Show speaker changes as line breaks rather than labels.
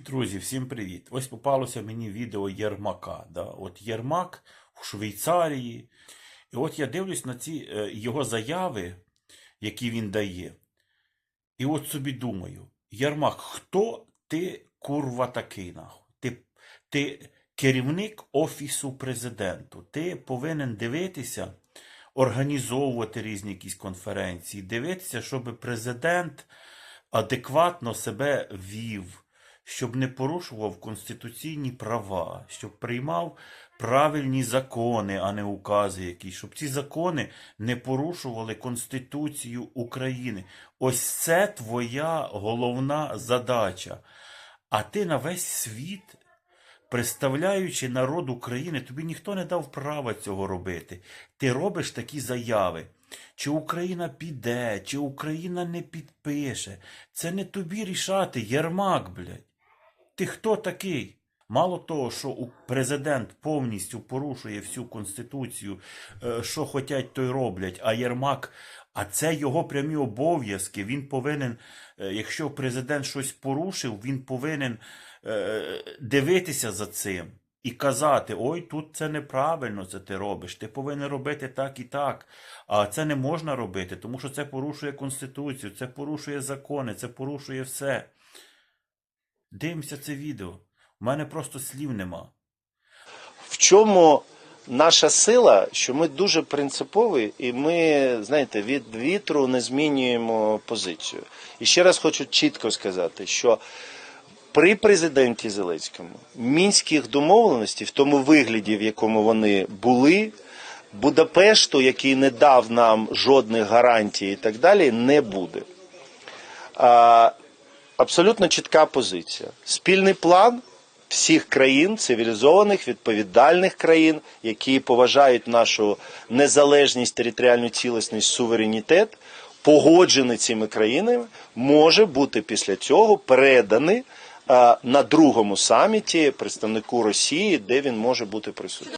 Друзі, всім привіт! Ось попалося мені відео Єрмака. Да? От Єрмак в Швейцарії. І от я дивлюсь на ці е, його заяви, які він дає. І от собі думаю: Єрмак, хто ти курва такий нахуй? Ти, ти керівник Офісу президенту. Ти повинен дивитися, організовувати різні якісь конференції, дивитися, щоб президент адекватно себе вів, щоб не порушував конституційні права, щоб приймав правильні закони, а не укази якісь, щоб ці закони не порушували Конституцію України. Ось це твоя головна задача. А ти на весь світ, представляючи народ України, тобі ніхто не дав права цього робити. Ти робиш такі заяви. Чи Україна піде, чи Україна не підпише. Це не тобі рішати, Єрмак, блядь. Ти хто такий? Мало того, що президент повністю порушує всю конституцію, е, що хотять, то й роблять. А Єрмак, а це його прямі обов'язки. Він повинен, е, якщо президент щось порушив, він повинен е, дивитися за цим і казати: ой, тут це неправильно, це ти робиш. Ти повинен робити так і так. А це не можна робити, тому що це порушує конституцію, це порушує закони, це порушує все. Дивимося це відео. У мене просто слів нема.
В чому наша сила, що ми дуже принципові, і ми, знаєте, від вітру не змінюємо позицію. І ще раз хочу чітко сказати, що при президенті Зеленському мінських домовленостей, в тому вигляді, в якому вони були, Будапешту, який не дав нам жодних гарантій і так далі, не буде. Абсолютно чітка позиція. Спільний план всіх країн, цивілізованих, відповідальних країн, які поважають нашу незалежність, територіальну цілісність, суверенітет, погоджений цими країнами, може бути після цього переданий на другому саміті представнику Росії, де він може бути присутній.